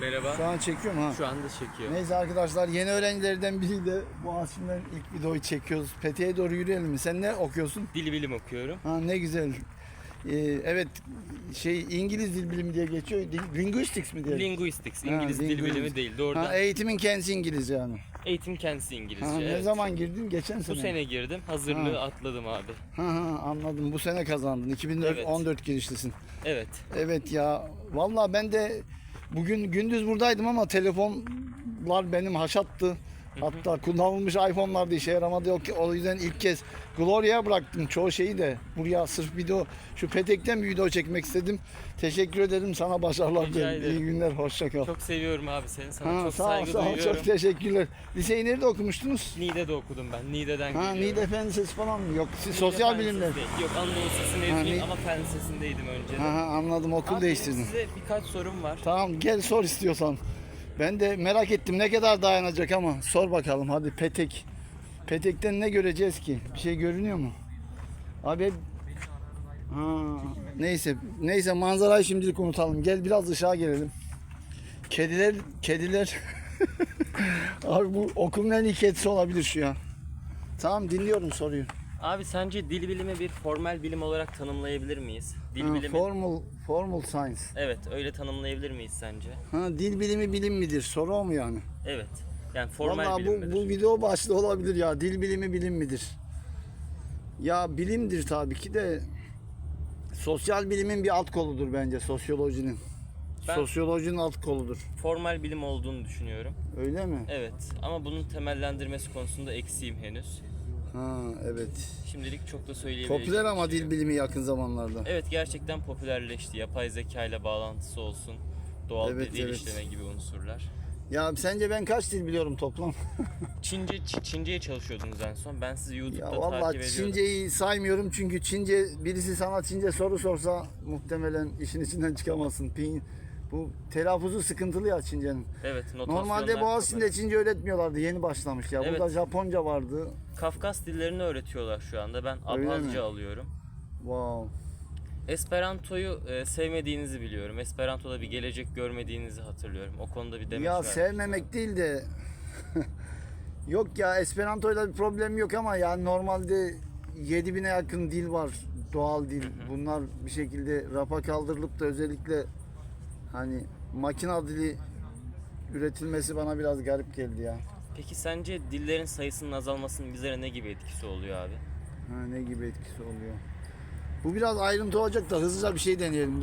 Merhaba. Şu an çekiyorum ha. Şu anda çekiyor. Neyse arkadaşlar yeni öğrencilerden biri de Boğaziçi'nden ilk videoyu çekiyoruz. Peteğe doğru yürüyelim mi? Sen ne okuyorsun? Dil bilim okuyorum. Ha ne güzel. Ee, evet şey İngiliz dil bilimi diye geçiyor. Dil- Linguistics mi diye? Linguistics, Ha, İngiliz dil linguistics. bilimi değil. Doğrudan Ha, eğitimin kendisi İngilizce yani. eğitim kendisi İngilizce. Ha, ne evet. zaman girdin? Geçen Bu sene. sene girdim. Hazırlığı atladım abi. Ha, ha, anladım. Bu sene kazandın. 2014 girişlisin. Evet. Evet ya. Vallahi ben de bugün gündüz buradaydım ama telefonlar benim haşattı. Hatta kullanılmış iPhone'lar da işe yaramadı. Yok, o yüzden ilk kez Gloria'ya bıraktım çoğu şeyi de. Buraya sırf video, şu petekten bir video çekmek istedim. Teşekkür ederim sana başarılar Rica dilerim. ederim. İyi günler, hoşça kal. Çok seviyorum abi seni. Sana Ha, çok sağ ol, saygı sağ ol, duyuyorum. çok teşekkürler. Liseyi nerede okumuştunuz? Niğde'de okudum ben. Niğde'den Ha, geliyorum. Niğde Fen Lisesi falan mı? Yok, siz Niğde sosyal Fen bilimler. Yok Anadolu Lisesi mezunuyum Ni- ama fen lisesindeydim önceden. Ha, ha, anladım, okul Abi, değiştirdin. Size birkaç sorum var. Tamam gel sor istiyorsan. Ben de merak ettim ne kadar dayanacak ama sor bakalım hadi petek. Petekten ne göreceğiz ki? Bir şey görünüyor mu? Abi ha, neyse neyse manzarayı şimdilik unutalım. Gel biraz ışığa gelelim. Kediler kediler Abi bu okulun en iyi olabilir şu ya. Tamam dinliyorum soruyu. Abi sence dil bilimi bir formal bilim olarak tanımlayabilir miyiz? Dil Ha, bilimi. formal formal science. Evet, öyle tanımlayabilir miyiz sence? Ha, dil bilimi bilim midir? Soru o mu yani? Evet. Yani formal Vallahi bilim bu, midir? bu video başlığı olabilir ya. Dil bilimi bilim midir? Ya bilimdir tabii ki de sosyal bilimin bir alt koludur bence sosyolojinin. Ben- Sosyolojinin alt koludur. Formal bilim olduğunu düşünüyorum. Öyle mi? Evet ama bunun temellendirmesi konusunda eksiğim henüz. Ha evet. Şimdilik çok da söyleyebileceğim. Popüler ama şey dil bilimi yakın zamanlarda. Evet gerçekten popülerleşti. Yapay zeka ile bağlantısı olsun. Doğal Evet, dil evet. işleme gibi unsurlar. Ya sence ben kaç dil biliyorum toplam? Çince Çince'ye çalışıyordunuz en son. Ben sizi YouTube'da Ya takip vallahi ediyorum. Çince'yi saymıyorum çünkü Çince birisi sana Çince soru sorsa muhtemelen işin içinden çıkamazsın. Pin, bu telaffuzu sıkıntılı ya Çince'nin. Evet Normalde Boğaziçi'nde çok Çince öğretmiyorlardı. Yeni başlamış ya. Evet. Burada Japonca vardı. Kafkas dillerini öğretiyorlar şu anda. Ben? Abhazca alıyorum. Wow. Esperanto'yu e, sevmediğinizi biliyorum. Esperanto'da bir gelecek görmediğinizi hatırlıyorum. O konuda bir demeç ya sevmemek değil de yok ya Esperanto'yla bir problem yok ama yani normalde 7000'e yakın dil var. Doğal dil. Bunlar bir şekilde rafa kaldırılıp da özellikle hani makina dili üretilmesi bana biraz garip geldi ya. Peki sence dillerin sayısının azalmasının bizlere ne gibi etkisi oluyor abi? Ha, ne gibi etkisi oluyor? Bu biraz ayrıntı olacak da hızlıca bir şey deneyelim.